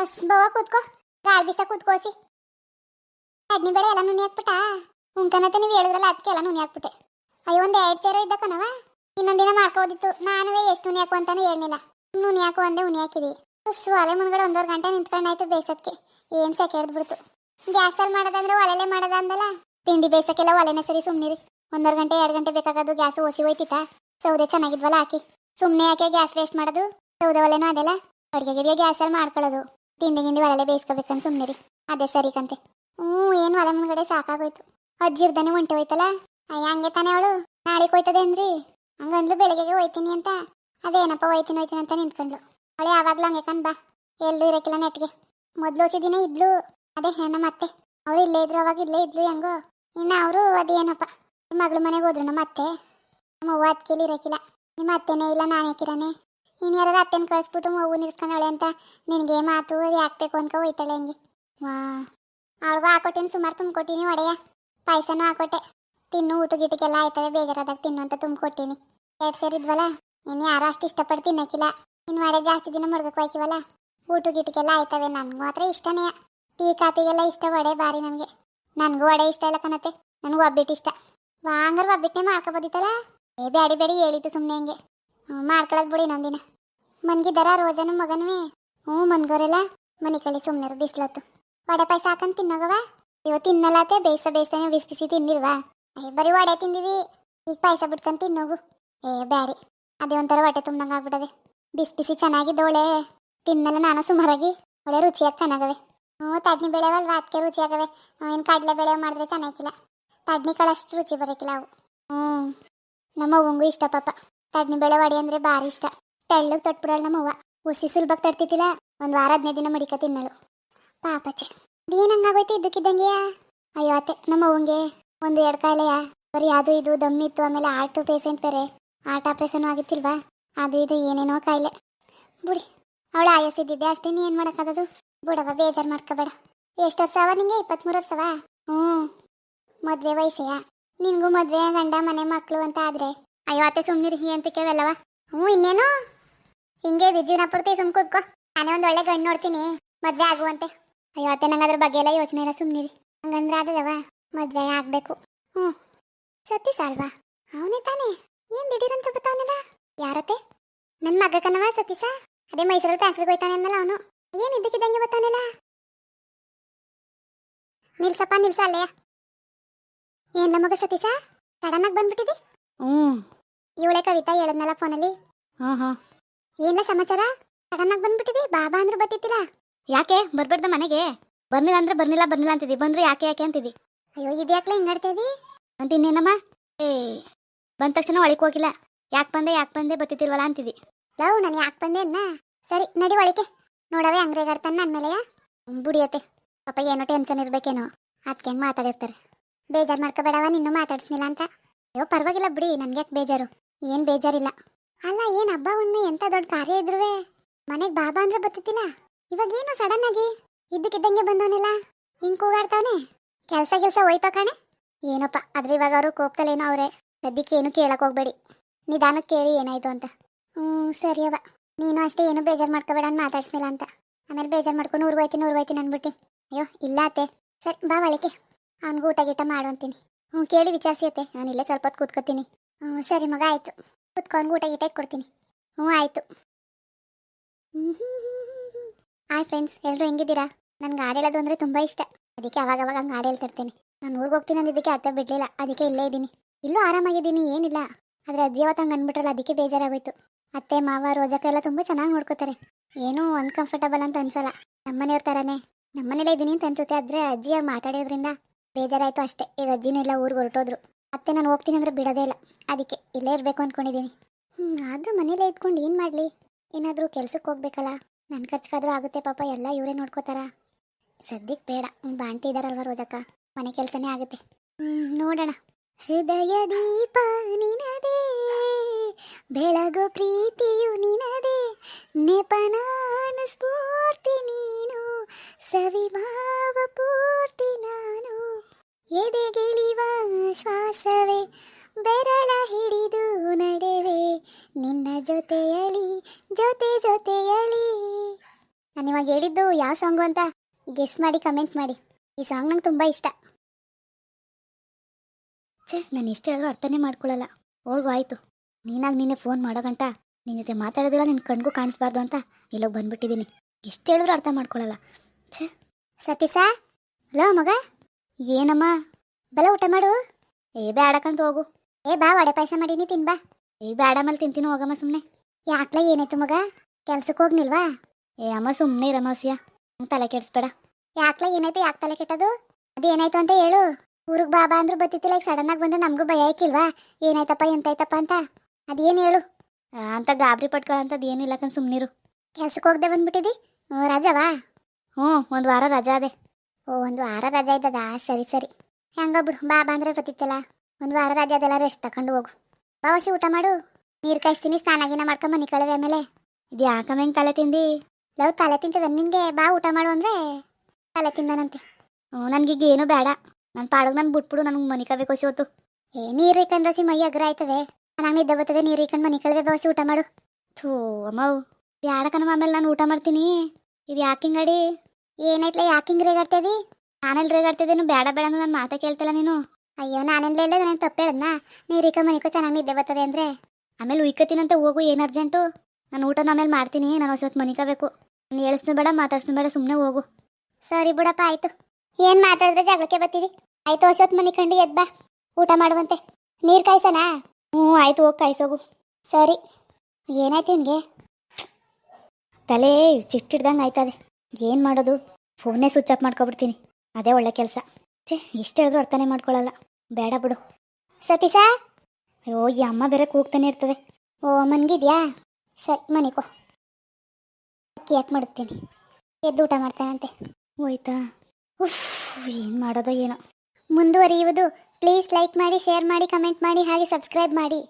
Bus ಬವ ಕೂತ್ಕೋ. ಗಾಳಿ ಬೀಸ ಕೂತ್ಕೋಸಿ ಕಡ್ನಿ ಬೇಳೆ ಎಲ್ಲ ನುನಿ ಹಾಕ್ಬಿಟ್ಟ? ಉಂಕನತ್ತೆ ನೀವು ಹೇಳಿದ್ರಲ್ಲ ಅದಕ್ಕೆ ಎಲ್ಲ ನುನಿ ಹಾಕ್ಬಿಟ್ಟೆ. ಅಯ್ಯೋ, ಒಂದು ಎರಡು ಸಾವಿರ ಇದ್ದ ಕಣವ ಇನ್ನೊಂದಿನ ಮಾಡ್ಕೋದಿತ್ತು ನಾನುವೇ ಎಷ್ಟು ನುನಿ ಹಾಕು ಅಂತಾನು ಹೇಳಿಲ್ಲ ನುನಿ ಹಾಕು ಅಂದೆ ಉನಿ ಹಾಕಿದಿ ಸು ಒಲೆ ಮುಂದ್ಗಡೆ ಒಂದೂವರೆ ಗಂಟೆ ನಿಂತ್ಕೊಂಡಾಯ್ತು ಬೇಸಕ್ಕೆ ಏನು ಸೆಕೆ ಹಿಡ್ದ್ಬಿಡ್ತು ಗ್ಯಾಸಲ್ಲಿ ಮಾಡೋದಂದ್ರೆ ಒಲೆಲೆ ಮಾಡೋದಂದಲ್ಲ? ತಿಂಡಿ ಬೇಸಕ್ಕೆಲ್ಲ ಒಲೆನೇ ಸರಿ ಸುಮ್ಮನಿರಿ ಒಂದೂವರೆ ಗಂಟೆ, ಎರಡು ಗಂಟೆ ಬೇಕಾಗೋದು ಗ್ಯಾಸ್ ಓಸಿ ಹೋಯ್ತಿತ್ತ? ಸೌದೆ ಚೆನ್ನಾಗಿದ್ವಲ್ಲ ಹಾಕಿ. ಸುಮ್ಮನೆ ಯಾಕೆ ಗ್ಯಾಸ್ ವೇಸ್ಟ್ ಮಾಡೋದು? ಸೌದೆ ಒಲೆನೂ ಅದೆಲ್ಲ? ಅಡುಗೆ ಗಿಡಿಗೆ ಗ್ಯಾಸಲ್ಲಿ ಮಾಡ್ಕೊಳ್ಳೋದು. ತಿಂಡಿ ಗಿಂಡಿ ಒಲೆಲೆ ಬೇಯಿಸ್ಕೋಬೇಕಂತ ರೀ ಅದೇ ಸರಿ ಕಂತೆ. ಹ್ಞೂ ಏನು ಒಲೆ ಮುಂದ್ಗಡೆ ಸಾಕಾಗೋಯ್ತು. ಅಜ್ಜಿರ್ದನೆ ಹೊಂಟೆ ಹೋಯ್ತಲ್ಲ? ಅಯ್ಯ, ಹಂಗೆ ತಾನೇ ಅವಳು. ನಾಳೆ ಹೋಯ್ತದೆ ಅಂದ್ರಿ? ಹಂಗಂದ್ಲು ಬೆಳಗ್ಗೆಗೆ ಹೋಯ್ತೀನಿ ಅಂತ. ಅದೇನಪ್ಪ ಹೋಯ್ತೀನಿ ಹೋಯ್ತೀನಿ ಅಂತ ನಿಂತ್ಕೊಂಡ್ಲು. ಅವಳು ಯಾವಾಗ್ಲೂ ಹಂಗೆ ಕಣ್ ಬಾ. ಎಲ್ಲೂ ಇರಕ್ಕಿಲ್ಲ ನೆಟ್ಗೆ. ಮೊದ್ಲು ದಿನ ಇದ್ಲು. ಅದೇ ನಮ್ಮ ಅತ್ತೆ ಅವ್ರು ಇಲ್ಲೇ ಇದ್ರು, ಅವಾಗ ಇಲ್ಲೇ ಇದ್ಲು ಹೆಂಗೋ. ಇನ್ನು ಅವರು ಅದೇನಪ್ಪ. ಮಗಳ ಮನೆಗೆ ಹೋದ್ರು ನಮ್ಮ ಅತ್ತೆ. ನಮ್ಮ ಅವ್ವ ಅದಕ್ಕೆಲಿ ಇರಕ್ಕಿಲ್ಲ ನಿಮ್ಮ ಅತ್ತೆನೇ ಇಲ್ಲ, ನಾನು ಯಾಕಿರಾನೆ? ಇನ್ನು ಯಾರು ಅತ್ತೆನ ಕಳಿಸ್ಬಿಟ್ಟು ಮಗು ನಿಲ್ಸ್ಕೊಂಡವಳೆ ಅಂತ ನಿನಗೆ ಮಾತು ಯಾಕಬೇಕು ಅನ್ಕೊ ಹೋಯ್ತಾಳೆ ಹಂಗೆ. ವಾ ಅವಳಿಗೂ ಹಾಕೊಟ್ಟಿನಿ, ಸುಮಾರು ತುಂಬಿಕೊಟ್ಟಿನಿ ಒಡೆಯ. ಪಾಯಸನೂ ಹಾಕೊಟ್ಟೆ. ತಿನ್ನು, ಊಟ ಗೀಟಕ್ಕೆಲ್ಲ ಆಯ್ತವೆ, ಬೇಜಾರಾದಾಗ ತಿನ್ನು ಅಂತ ತುಂಬಿಕೊಟ್ಟಿನಿ. ಎರಡು ಸೇರಿದ್ವಲ್ಲ ಇನ್ನು ಯಾರು ಅಷ್ಟು ಇಷ್ಟಪಟ್ಟು ತಿನ್ನಕ್ಕಿಲ್ಲ ಇನ್ನು ವಡೆ ಜಾಸ್ತಿ ದಿನ ಮಡ್ಗಕ್ಕೆ ಹೋಯ್ಕಿವಲ್ಲ. ಊಟ ಗೀಟಕ್ಕೆಲ್ಲ ಆಯ್ತವೆ, ನನಗೂ ಮಾತ್ರ ಇಷ್ಟನೇ. ಟೀ ಕಾಪಿಗೆಲ್ಲ ಇಷ್ಟ ವಡೆ ಬಾರಿ ನನಗೆ ನನಗೂ ವಡೆ ಇಷ್ಟ ಇಲ್ಲ ಕಣತ್ತೆ. ನನಗೂ ಒಬ್ಬಿಟ್ಟು ಇಷ್ಟ. ವಾ ಹಂಗಾರೆ ಒಬ್ಬಿಟ್ಟೆ ಮಾಡ್ಕೊಬೋದಿತ್ತಲ್ಲ? ಏ ಬೇಡಿ ಬೇಡಿ ಹೇಳಿತ್ತು ಸುಮ್ಮನೆ ಹಂಗೆ. ಹ್ಞೂ ಮಾಡ್ಕೊಳ್ಳೋದು ಬಿಡಿ ನಂದಿನ. ಮನ್ಗಿದಾರ ರೋಜನು ಮಗನ್ವಿ. ಹ್ಞೂ ಮನ್ಗೋರೆಲ್ಲ, ಮನೆ ಕಳಿ ಸುಮ್ಮನೆ ಬಿಸ್ಲತ್ತು. ವಡೆ ಪಾಯಸ ಹಾಕಂತ ತಿನ್ನೋಗವ ಇವ ತಿನ್ನಲಾತೆ ಬೇಯಿಸ ಬೇಯಿಸನೆ ಬಿಸಿ ಬಿಸಿ ತಿಂದಿಲ್ವಾ? ಏ, ಬರೀ ವಡೆ ತಿಂದಿವಿ ಈಗ ಪಾಯಸ ಬಿಟ್ಕೊಂಡು ತಿನ್ನೋಗು. ಏ, ಬ್ಯಾಡಿ. ಅದೇ ಒಂಥರ ಹೊಟ್ಟೆ ತುಂಬ್ದಂಗೆ ಆಗ್ಬಿಡದೆ ಬಿಸಿ ಬಿಸಿ ಚೆನ್ನಾಗಿದ್ದ ಒಳ್ಳೆ ತಿನ್ನಲ್ಲ ನಾನು ಸುಮಾರಾಗಿ. ಒಳ್ಳೆ ರುಚಿಯಾಗಿ ಚೆನ್ನಾಗವೆ. ಹ್ಞೂ, ತಡ್ನಿ ಬೆಳೆವಲ್ವ? ಅದಕ್ಕೆ ರುಚಿಯಾಗವೆ. ಏನು ಕಡಲೆ ಬೆಳೆ ಮಾಡಿದ್ರೆ ಚೆನ್ನಾಗಿಲ್ಲ. ತಡ್ನಿ ಕಳಷ್ಟು ರುಚಿ ಬರೋಕ್ಕಿಲ್ಲ ಅವು. ಹ್ಞೂ. ನಮ್ಮ ಅವಂಗೂ ಇಷ್ಟ ಪಾಪ. ತಡ್ನಿ ಬೆಳವಾಡಿ ವಡೆ ಅಂದ್ರೆ ಭಾರಿ ಇಷ್ಟ. ತೆಳ್ಳಗೆ ತೊಟ್ಬಿಡಲ್ಲ ನಮ್ಮವ್ವ. ಉಸಿ ಸುಲಭಕ್ಕೆ ತಡ್ತಿದ್ದಿಲ್ಲ ಒಂದು ವಾರ ಹದಿನೈದು ದಿನ ಮಡಿಕ ತಿನ್ನಳು. ಪಾಪಚೆ ಏನು ಹಂಗಾಗೋಯ್ತು ಇದ್ದಕ್ಕಿದ್ದಂಗೆ? ಅಯ್ಯೋ ಅತ್ತೆ ನಮ್ಮ ಒಂದು ಎರಡು ಕಾಯಿಲೆಯ? ಬರೀ ಅದು ಇದು ದಮ್ಮಿತ್ತು ಆಮೇಲೆ ಆರ್ಟು ಪೇಷಂಟ್ ಬೇರೆ. ಆರ್ಟ್ ಆಪ್ರೇಷನ್ ಆಗಿತ್ತಿಲ್ವಾ? ಅದು ಇದು ಏನೇನೋ ಕಾಯಿಲೆ. ಬಿಡಿ, ಅವಳು ಆಯಸ್ಸಿದ್ದಿದ್ದೆ ಅಷ್ಟೇ, ನೀ ಏನು ಮಾಡೋಕ್ಕಾಗದು ಬಿಡವ ಬೇಜಾರು ಮಾಡ್ಕೋಬೇಡ. ಎಷ್ಟು ವರ್ಷ ಅವ ನಿಂಗೆ? ಇಪ್ಪತ್ತ್ಮೂರು ವರ್ಷವಾ? ಹ್ಞೂ ಮದುವೆ ವಯಸ್ಸೆಯಾ? ನಿನಗೂ ಮದುವೆ, ಗಂಡ, ಮನೆ ಮಕ್ಕಳು ಅಂತ ಆದ್ರೆ ಅಯ್ಯೋ, ಅತ್ತೆ ಸುಮ್ಮನಿರಿ ಎಂತಕ್ಕೆವೆಲ್ಲವ ಹ್ಞೂ, ಇನ್ನೇನು? ಹಿಂಗೆ ಇದೆ ಜೀವನ ಪೂರ್ತಿ ಸುಮ್ ಕೂತ್ಕೋ. ನಾನೇ ಒಂದು ಒಳ್ಳೆ ಗಂಡು ನೋಡ್ತೀನಿ, ಮದುವೆ ಆಗುವಂತೆ. ಅಯ್ಯೋ, ಅತ್ತೆ ನಂಗೆ ಅದ್ರ ಬಗ್ಗೆ ಎಲ್ಲ ಯೋಚನೆ ಇಲ್ಲ ಸುಮ್ಮನಿರಿ ಹಂಗಂದ್ರೆ ಆದದವ ಮದುವೆ ಆಗಬೇಕು. ಹ್ಞೂ. ಸತ್ತಿ ಸಾಲ್ವಾ? ಅವನೇ ತಾನೇ? ಏನು ದಿಢೀರಂತ ಬರ್ತಾವನಲ್ಲ ಯಾರತ್ತೆ? ನನ್ನ ಮಗ ಕನವ ಸತೀಶ? ಅದೇ ಮೈಸೂರಲ್ಲಿ ಫ್ಯಾಕ್ಟ್ರಿಗೆ ಹೋಯ್ತಾನೆ ಅನ್ನಲ್ಲ ಅವನು. ಏನು ಇದ್ದಕ್ಕಿದ್ದಂಗೆ ಬರ್ತಾನಲ್ಲ ನಿಲ್ಸಪ್ಪ, ನಿಲ್ಸ ಅಲ್ಲೇ. ಏನ್ಲ ಮಗ ಸತೀಶ? ಸಡನ್ ಆಗಿ ಬಂದ್ಬಿಟ್ಟಿದೆ ಹ್ಞೂ. ಇವಳೆ ಕವಿತಾ ಹೇಳದ್ನಲ್ಲ ಫೋನಲ್ಲಿ? ಹಾಂ ಹಾಂ. ಏನ್ಲ ಸಮಾಚಾರ? ಸಡನ್ ಆಗಿ ಬಂದ್ಬಿಟ್ಟಿದೆ? ಬಾಬಾ ಅಂದ್ರೆ ಬತ್ತಿತ್ತಿಲ್ಲ ಯಾಕೆ? ಬರ್ಬೇಡ್ದ ಮನೆಗೆ? ಬರ್ಲಿಲ್ಲ ಅಂದ್ರೆ ಬರ್ಲಿಲ್ಲ ಬರ್ಲಿಲ್ಲ ಅಂತಿದ್ದಿ. ಬಂದ್ರೆ ಯಾಕೆ ಯಾಕೆ ಅಂತಿದ್ದಿ? ಅಯ್ಯೋ ಇದ್ಯಾಕ್ಲೆ ಹಿಂಗ್ ನಡ್ತಾ ಅಂತ ಇನ್ನೇನಮ್ಮ? ಏ ಬಂದ ತಕ್ಷಣ ಒಳಕ್ಕೆ ಹೋಗಿಲ್ಲ. ಯಾಕೆ ಬಂದೆ ಯಾಕೆ ಬಂದೆ ಬತ್ತಿತ್ತಿಲ್ವಲ್ಲ ಅಂತಿದ್ದಿ. ಲವ್ ನಾನು ಯಾಕೆ ಬಂದೆ ಅನ್ನ? ಸರಿ ನಡಿ ಒಳಗೆ ನೋಡವೆ ಅಂಗ್ರೆಗಾಡ್ತಾನೆ ನನ್ನ ಮೇಲೆಯ? ಬುಡಿಯತ್ತೆ. ಪಾಪ ಏನೋ ಟೆನ್ಷನ್ ಇರ್ಬೇಕೇನೋ. ಅದಕ್ಕೆ ಹೆಂಗೆ ಮಾತಾಡಿರ್ತಾರೆ? ಬೇಜಾರು ಮಾಡ್ಕೋಬೇಡವ ನಿನ್ನೂ ಮಾತಾಡ್ಸ್ನಿಲ್ಲ ಅಂತ. ಅಯ್ಯೋ ಪರವಾಗಿಲ್ಲ ಬಿಡಿ ನನ್ಗೆ ಯಾಕೆ ಬೇಜಾರು. ಏನು ಬೇಜಾರಿಲ್ಲ. ಅಲ್ಲ, ಏನು ಹಬ್ಬ ಒಮ್ಮೆ ಎಂತ ದೊಡ್ಡ ಕಾರ್ಯ ಇದ್ರುವೆ? ಮನೆಗೆ ಬಾಬಾ ಅಂದ್ರೆ ಬತ್ತಿತ್ತಿಲ್ಲ ಇವಾಗ ಏನು ಸಡನ್ ಆಗಿ? ಇದ್ದಕ್ಕಿದ್ದಂಗೆ ಬಂದವನಿಲ್ಲ ಹಿಂಗ್ ಕೂಗಾಡ್ತಾವನೆ? ಕೆಲಸ ಗಿಲ್ಸ ಹೋಯ್ತಾ ಕಣೆ? ಏನಪ್ಪ, ಆದ್ರೆ ಇವಾಗ ಅವರು ಕೋಪದಲ್ಲೇನೋ ಅವ್ರೆ. ಸದ್ಯಕ್ಕೆ ಏನು ಕೇಳಕ್ ಹೋಗ್ಬೇಡಿ. ನಿಧಾನಕ್ಕೆ ಕೇಳಿ ಏನಾಯ್ತು ಅಂತ. ಹ್ಞೂ ಸರಿ ಅವ ನೀನು ಅಷ್ಟೇ ಏನು ಬೇಜಾರು ಮಾಡ್ಕೋಬೇಡ ಅಂತ ಮಾತಾಡ್ಸ್ನಿಲ್ಲ ಅಂತ. ಆಮೇಲೆ ಬೇಜಾರು ಮಾಡ್ಕೊಂಡು ಊರ್ಗೋಯ್ತೀನಿ ಹೋಯ್ತೀನಿ, ಊರಿಗೆ ಹೋಯ್ತೀನಿ ಅಂದ್ಬಿಟ್ಟು ಅಯ್ಯೋ, ಇಲ್ಲ ಅತ್ತೆ. ಸರಿ, ಬಾ ಒಳಗೆ ಅವ್ನಿಗೆ ಊಟ ಗೀಟ ಮಾಡು ಅಂತೀನಿ. ಹ್ಞೂ ಕೇಳಿ ವಿಚಾರಿಸಿ ಅತ್ತೆ. ನಾನು ಇಲ್ಲೇ ಸ್ವಲ್ಪ ಹೊತ್ತು ಕೂತ್ಕೋತೀನಿ. ಹ್ಞೂ ಸರಿ ಮಗ, ಆಯಿತು. ಕೂತ್ಕೊಂಡು ಊಟ ಗೀಟ ಕೊಡ್ತೀನಿ. ಹ್ಞೂ, ಆಯಿತು. ಹಾಯ್ ಫ್ರೆಂಡ್ಸ್ ಎಲ್ಲರೂ ಹೆಂಗಿದ್ದೀರಾ? ನನ್ಗೆ ಹಾಡೇಳೋದು ಅಂದರೆ ತುಂಬ ಇಷ್ಟ. ಅದಕ್ಕೆ ಅವಾಗ ಅವಾಗ ಹಂಗೆ ಹಾಡು ನಾನು ಊರಿಗೆ ಹೋಗ್ತೀನಿ ಅಂದಿದ್ದಕ್ಕೆ ಅತ್ತೆ ಬಿಡಲಿಲ್ಲ. ಅದಕ್ಕೆ ಇಲ್ಲೇ ಇದ್ದೀನಿ. ಇಲ್ಲೂ ಆರಾಮಾಗಿದ್ದೀನಿ, ಏನಿಲ್ಲ. ಆದರೆ ಅಜ್ಜಿ ಅವತ್ತು ಹಂಗೆ ಅಂದ್ಬಿಟ್ರಲ್ಲ, ಅದಕ್ಕೆ ಬೇಜಾರಾಗೋಯ್ತು. ಅತ್ತೆ, ಮಾವ, ರೋಜಕ್ಕ ಎಲ್ಲ ತುಂಬ ಚೆನ್ನಾಗಿ ನೋಡ್ಕೋತಾರೆ. ಏನೂ ಅನ್ಕಂಫರ್ಟಬಲ್ ಅಂತ ಅನ್ಸಲ್ಲ. ನಮ್ಮನೆಯವ್ರ ಥರನೇ ನಮ್ಮನೇಲೇ ಇದ್ದೀನಿ ಅಂತ ಅನ್ಸುತ್ತೆ. ಆದರೆ ಅಜ್ಜಿ ಮಾತಾಡೋದ್ರಿಂದ ಬೇಜಾರಾಯಿತು ಅಷ್ಟೇ. ಈಗ ಅಜ್ಜಿನೂ ಊರಿಗೆ ಹೊರಟೋದ್ರು. ಅತ್ತೆ ನಾನು ಹೋಗ್ತೀನಿ ಅಂದರೆ ಬಿಡೋದೇ ಇಲ್ಲ. ಅದಕ್ಕೆ ಇಲ್ಲೇ ಇರಬೇಕು ಅಂದ್ಕೊಂಡಿದ್ದೀನಿ ಹ್ಞೂ ಆದರೂ ಮನೇಲೇ ಇದ್ಕೊಂಡು ಏನು ಮಾಡಲಿ? ಏನಾದರೂ ಕೆಲ್ಸಕ್ಕೆ ಹೋಗ್ಬೇಕಲ್ಲ? ನನ್ನ ಖರ್ಚಿಗಾದ್ರೂ ಆಗುತ್ತೆ ಪಾಪ, ಎಲ್ಲ ಇವರೇ ನೋಡ್ಕೋತಾರ. ಸದ್ಯಕ್ಕೆ ಬೇಡ ಬಾಂಟಿ ಇದ್ದಾರಲ್ವ ರೋಜಕ್ಕ? ಮನೆ ಕೆಲಸನೇ ಆಗುತ್ತೆ. ನೋಡೋಣ. ಹೃದಯ ದೀಪ ನಿನದೇ, ಬೆಳಗು ಪ್ರೀತಿಯು ನಿನದೇ ನೆಪನಾನ ನಿನ್ನ ಜೊತೆಯಲಿ ಜೊತೆ ಜೊತೆಯಲಿ ನಾನು ಇವಾಗ ಹೇಳಿದ್ದು ಯಾವ ಸಾಂಗು ಅಂತ ಗೆಸ್ ಮಾಡಿ ಕಮೆಂಟ್ ಮಾಡಿ. ಈ ಸಾಂಗ್ ನಂಗೆ ತುಂಬ ಇಷ್ಟ. ಛೇ, ನಾನು ಎಷ್ಟು ಹೇಳಿದ್ರು ಅರ್ಥನೇ ಮಾಡ್ಕೊಳ್ಳಲ್ಲ ಹೋಗು ಆಯಿತು. ನೀನಾಗ ನೀನೆ ಫೋನ್ ಮಾಡೋ ಗಂಟ ನಿನ್ನ ಜೊತೆ ಮಾತಾಡೋದಿಲ್ಲ ನಿನ್ನ ಕಣ್ಗೂ ಕಾಣಿಸ್ಬಾರ್ದು ಅಂತ ಇಲ್ಲೋಗಿ ಬಂದ್ಬಿಟ್ಟಿದ್ದೀನಿ ಎಷ್ಟು ಹೇಳಿದ್ರು ಅರ್ಥ ಮಾಡ್ಕೊಳ್ಳಲ್ಲ ಸತೀಸ ಹಲೋ ಮಗ? ಏನಮ್ಮ? ಬಲ ಊಟ ಮಾಡು. ಏ ಬೇ ಬೇಡಕ್ಕಂತ ಹೋಗು. ಏ, ಬಾ ವಡೆ ಪಾಯಸ ಮಾಡೀನಿ, ತಿನ್ಬಾ. ಏ ಬೇಡ ಮೇಲೆ ತಿಂತೀನಿ, ಹೋಗಮ್ಮ ಸುಮ್ಮನೆ ಯಾಕ್ಲ ಏನಾಯ್ತು ಮಗ? ಕೆಲ್ಸಕ್ಕೆ ಹೋಗ್ನಿಲ್ವಾ? ಏ, ಅಮ್ಮ ಸುಮ್ಮನೆ ಇರಮಸ್ಯ ನಂಗೆ ತಲೆ ಕೆಡಿಸ್ಬೇಡ. ಯಾಕ್ಲ ಏನಾಯ್ತು, ಯಾಕೆ ತಲೆ ಕೆಟ್ಟದು? ಅದೇನಾಯ್ತು ಅಂತ ಹೇಳು. ಊರಿಗೆ ಬಾಬಾ ಅಂದ್ರು ಬತ್ತಿತ್ತಿಲ್ಲ, ಈಗ ಸಡನ್ ಆಗಿ ಬಂದ್ರೆ ನಮಗೂ ಭಯ ಆಯ್ಕಿಲ್ವಾ? ಏನಾಯ್ತಪ್ಪ, ಎಂತಾಯ್ತಪ್ಪ ಅಂತ. ಅದೇನು ಹೇಳು? ಅಂತ ಗಾಬರಿ ಪಟ್ಕೊಳ್ಳೋಂಥದ್ದು ಏನು ಇಲ್ಲ ಕಣ್ ಸುಮ್ಮನಿರು ಕೆಲ್ಸಕ್ಕೆ ಹೋಗ್ದೆ ಬಂದ್ಬಿಟ್ಟಿದಿ? ರಜವಾ? ಹ್ಞೂ, ಒಂದು ವಾರ ರಜಾ ಅದೇ. ಓ, ಒಂದು ವಾರ ರಜಾ ಇದ್ದದಾ? ಸರಿ ಸರಿ. ಹೆಂಗ ಬಿಡು ಬಾಬಾ ಅಂದ್ರೆ ಬತ್ತಿತ್ತಲ್ಲ. ಒಂದು ವಾರ ರಜಾ ಅದೆಲ್ಲ ರೆಸ್ಟ್ ತಕೊಂಡು ಹೋಗು. ಬಾವಸಿ, ಊಟ ಮಾಡು. ನೀರು ಕಾಯಿಸ್ತೀನಿ ಸ್ನಾನ ಮಾಡ್ಕೊಂಬ ಮಾಡ್ಕೊಂಡ್ ಮನೆ ಕಳವೆ ಆಮೇಲೆ. ಇದು ಯಾಕಮ್ಮ ತಲೆ ತಿಂದಿ? ಲವ್ ತಲೆ ತಿಂತದ, ನಿನ್ಗೆ ಬಾ ಊಟ ಮಾಡು ಅಂದ್ರೆ ತಲೆ ತಿಂದನಂತೆ. ಹ್ಞೂ, ನನಗೀಗ ಏನು ಬೇಡ. ನನ್ನ ಪಾಡೋದು ನಾನು ಬಿಟ್ಬಿಡು, ನನಗೆ ಮನೆ ಕೋಸಿ ಹೊತ್ತು. ಏ, ನೀರು ಇಕ್ಕಂಡ್ರಸಿ ಮೈ ಅಗ್ರ ಆಯ್ತದೆ. ನಾನು ನಿದ್ದೆ ಬರ್ತದೆ, ನೀರು ಇಕ್ಕಂಡು ಮನೆ ಕಳವೆ ಬಾವಸಿ, ಊಟ ಮಾಡು. ಥೂ ಅಮ್ಮವು ಬ್ಯಾಡ ಕಣಮ್ಮ ಆಮೇಲೆ ನಾನು ಊಟ ಮಾಡ್ತೀನಿ. ಇದು ಯಾಕೆ ಹಿಂಗಡಿ ಏನಾಯ್ತಲ್ಲ ಯಾಕೆ ಹಿಂಗೆ ರೇಗಾಡ್ತೇವಿ ನಾನಲ್ಲಿ ರೇಗಾಡ್ತಿದ್ದೇನು ಬೇಡ ಬೇಡ ನಾನು ಮಾತೇ ಕೇಳ್ತಿಲ್ಲ ನೀನು. ಅಯ್ಯೋ ನಾನೇನ್ಲೇ ಇಲ್ಲ ನಾನು ತಪ್ಪು ಹೇಳದ್ನ? ನೀರು ಇಕ್ಕ ಮನಿಕೋ ಚೆನ್ನಾಗಿ ನಿದ್ದೆ ಬರ್ತದೆ ಅಂದ್ರೆ? ಆಮೇಲೆ ಉಯ್ಕತ್ತೀನಂತ ಹೋಗು ಏನು ಅರ್ಜೆಂಟು ನಾನು ಊಟನ ಆಮೇಲೆ ಮಾಡ್ತೀನಿ ನಾನು ಹೊಸ ಹೊತ್ತು ಮನಿಕಬೇಕು ನೀನು ಹೇಳಿಸ್ನು ಬೇಡ ಮಾತಾಡ್ಸ್ನು ಬೇಡ ಸುಮ್ಮನೆ ಹೋಗು. ಸರಿ ಬಿಡಪ್ಪ ಆಯ್ತು. ಏನ್ ಮಾತಾಡಿದ್ರೆ ಜಗಳಕ್ಕೆ ಬರ್ತೀವಿ ಆಯ್ತು ಹೊಸತ್ ಮನಿ ಕಂಡು ಎದ್ ಬಾ ಊಟ ಮಾಡುವಂತೆ. ನೀರು ಕಾಯ್ಸನಾ? ಹ್ಞೂ ಆಯ್ತು ಹೋಗಿ ಕಾಯಿಸೋಗು. ಸರಿ. ಏನಾಯ್ತು ನಿಮಗೆ ತಲೆ ಚಿಟ್ಟಿಡ್ದಂಗೆ ಆಯ್ತದೆ. ಏನು ಮಾಡೋದು? ಫೋನೇ ಸ್ವಿಚ್ ಆಫ್ ಮಾಡ್ಕೊಬಿಡ್ತೀನಿ. ಅದೇ ಒಳ್ಳೆ ಕೆಲಸ. ಛೇ ಎಷ್ಟು ಹೇಳಿದ್ರು ಅರ್ಥನೇ ಮಾಡ್ಕೊಳ್ಳಲ್ಲ ಬೇಡ ಬಿಡು. ಸತೀಶ? ಅಯ್ಯೋ, ಈ ಅಮ್ಮ ಬೇರೆ ಕೂಗ್ತಾನೆ ಇರ್ತದೆ. ಓ, ಮನ್ಗಿದ್ಯಾ? ಸರಿ ಮನಿಕೋ ಅಕ್ಕಿ ಯಾಕೆ ಮಾಡುತ್ತೀನಿ? ಎದ್ದು ಊಟ ಮಾಡ್ತಾನಂತೆ. ಹೋಯ್ತಾ? ಉಫ್, ಏನು ಮಾಡೋದೋ ಏನೋ. ಮುಂದುವರಿಯುವುದು ಪ್ಲೀಸ್ ಲೈಕ್ ಮಾಡಿ ಶೇರ್ ಮಾಡಿ ಕಮೆಂಟ್ ಮಾಡಿ, ಹಾಗೆ ಸಬ್ಸ್ಕ್ರೈಬ್ ಮಾಡಿ.